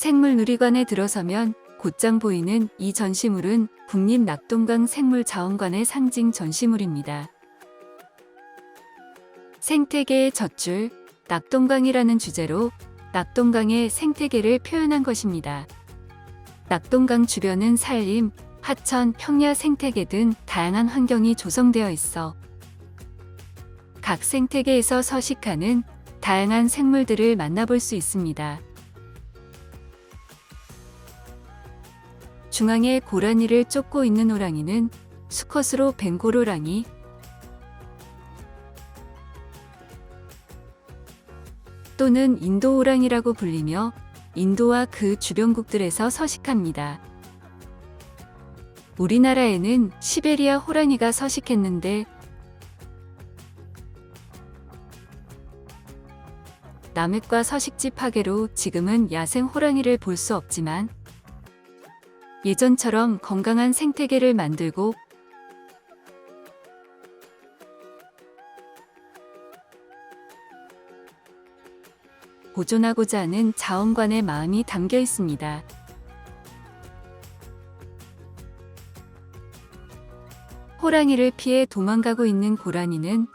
생물누리관에 들어서면 곧장 보이는 이 전시물은 국립낙동강 생물자원관의 상징 전시물입니다. 생태계의 젖줄, 낙동강이라는 주제로 낙동강의 생태계를 표현한 것입니다. 낙동강 주변은 산림, 하천, 평야 생태계 등 다양한 환경이 조성되어 있어 각 생태계에서 서식하는 다양한 생물들을 만나볼 수 있습니다. 중앙에 고라니를 쫓고 있는 호랑이는 수컷으로 벵고로랑이, 또는 인도 호랑이라고 불리며 인도와 그 주변국들에서 서식합니다. 우리나라에는 시베리아 호랑이가 서식했는데 남획과 서식지 파괴로 지금은 야생 호랑이를 볼 수 없지만 예전처럼 건강한 생태계를 만들고 보존하고자 하는 자원관의 마음이 담겨 있습니다. 호랑이를 피해 도망가고 있는 고라니는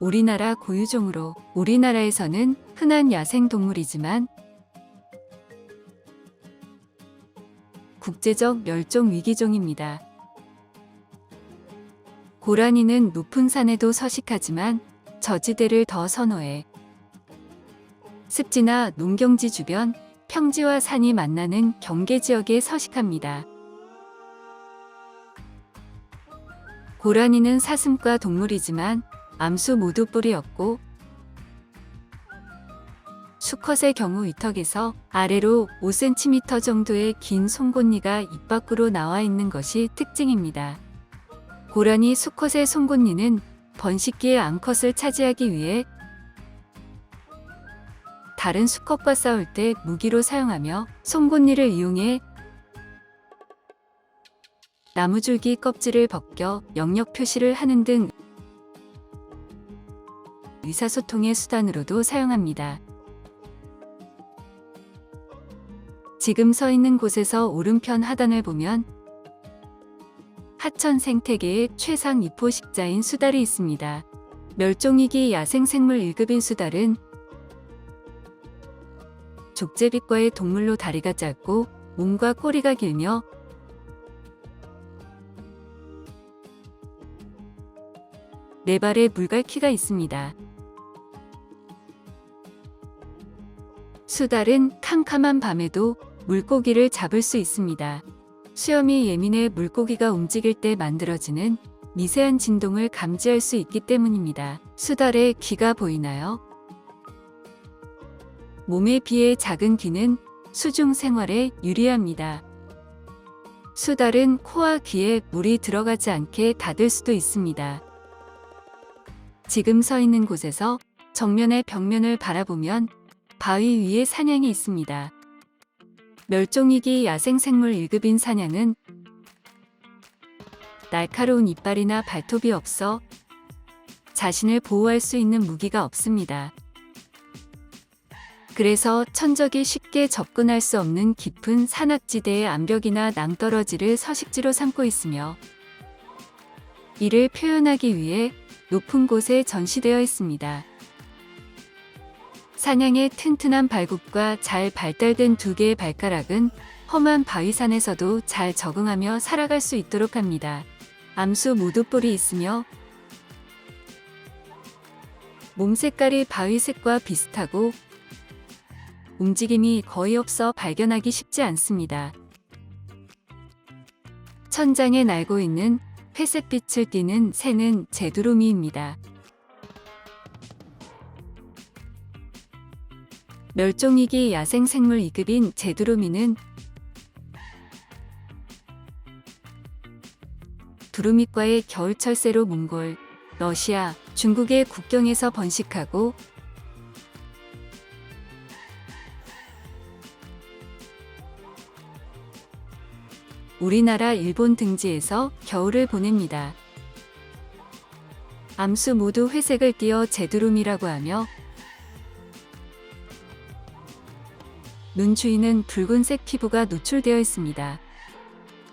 우리나라 고유종으로 우리나라에서는 흔한 야생 동물이지만 국제적 멸종 위기종입니다. 고라니는 높은 산에도 서식하지만 저지대를 더 선호해 습지나 농경지 주변 평지와 산이 만나는 경계 지역에 서식합니다. 고라니는 사슴과 동물이지만 암수 모두 뿔이 없고 수컷의 경우 위턱에서 아래로 5cm 정도의 긴 송곳니가 입 밖으로 나와 있는 것이 특징입니다. 고라니 수컷의 송곳니는 번식기의 암컷을 차지하기 위해 다른 수컷과 싸울 때 무기로 사용하며 송곳니를 이용해 나무줄기 껍질을 벗겨 영역 표시를 하는 등 의사소통의 수단으로도 사용합니다. 지금 서 있는 곳에서 오른편 하단을 보면 하천 생태계의 최상 이포식자인 수달이 있습니다. 멸종위기 야생생물 1급인 수달은 족제비과의 동물로 다리가 짧고 몸과 꼬리가 길며 네 발에 물갈퀴가 있습니다. 수달은 캄캄한 밤에도 물고기를 잡을 수 있습니다. 수염이 예민해 물고기가 움직일 때 만들어지는 미세한 진동을 감지할 수 있기 때문입니다. 수달의 귀가 보이나요? 몸에 비해 작은 귀는 수중 생활에 유리합니다. 수달은 코와 귀에 물이 들어가지 않게 닫을 수도 있습니다. 지금 서 있는 곳에서 정면의 벽면을 바라보면 바위 위에 사냥이 있습니다. 멸종위기 야생생물 1급인 사냥은 날카로운 이빨이나 발톱이 없어 자신을 보호할 수 있는 무기가 없습니다. 그래서 천적이 쉽게 접근할 수 없는 깊은 산악지대의 암벽이나 낭떠러지를 서식지로 삼고 있으며 이를 표현하기 위해 높은 곳에 전시되어 있습니다. 사냥의 튼튼한 발굽과 잘 발달된 두 개의 발가락은 험한 바위산에서도 잘 적응하며 살아갈 수 있도록 합니다. 암수 모두뿔이 있으며 몸 색깔이 바위색과 비슷하고 움직임이 거의 없어 발견하기 쉽지 않습니다. 천장에 날고 있는 회색빛을 띠는 새는 제두로미입니다. 멸종위기 야생생물 2급인 제두로미는 두루미과의 겨울철새로 몽골, 러시아, 중국의 국경에서 번식하고 우리나라 일본 등지에서 겨울을 보냅니다. 암수 모두 회색을 띠어 제두름이라고 하며 눈 주위는 붉은색 피부가 노출되어 있습니다.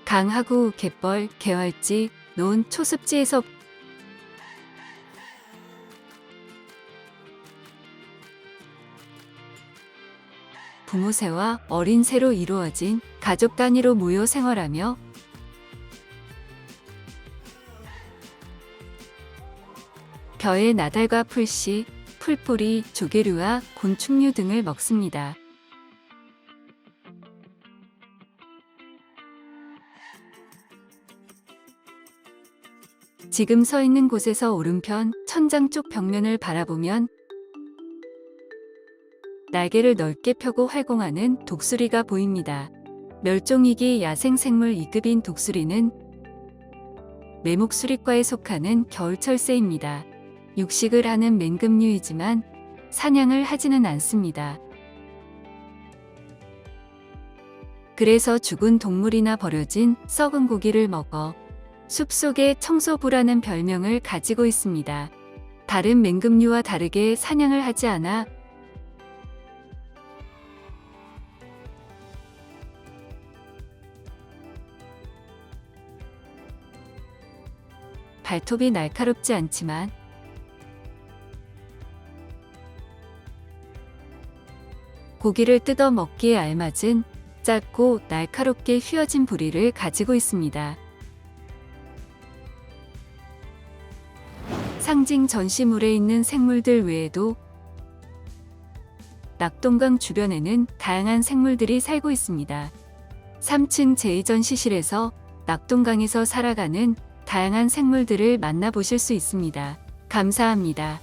강하구, 갯벌, 개활지, 논, 초습지에서 부모새와 어린 새로 이루어진 가족 단위로 모여 생활하며 벼의 나달과 풀씨, 풀뿌리, 조개류와 곤충류 등을 먹습니다. 지금 서 있는 곳에서 오른편 천장 쪽 벽면을 바라보면 날개를 넓게 펴고 활공하는 독수리가 보입니다. 멸종위기 야생생물 2급인 독수리는 매목수리과에 속하는 겨울철새입니다. 육식을 하는 맹금류이지만 사냥을 하지는 않습니다. 그래서 죽은 동물이나 버려진 썩은 고기를 먹어 숲속의 청소부라는 별명을 가지고 있습니다. 다른 맹금류와 다르게 사냥을 하지 않아 발톱이 날카롭지 않지만 고기를 뜯어 먹기에 알맞은 짧고 날카롭게 휘어진 부리를 가지고 있습니다. 상징 전시물에 있는 생물들 외에도 낙동강 주변에는 다양한 생물들이 살고 있습니다. 3층 제2전시실에서 낙동강에서 살아가는 다양한 생물들을 만나보실 수 있습니다. 감사합니다.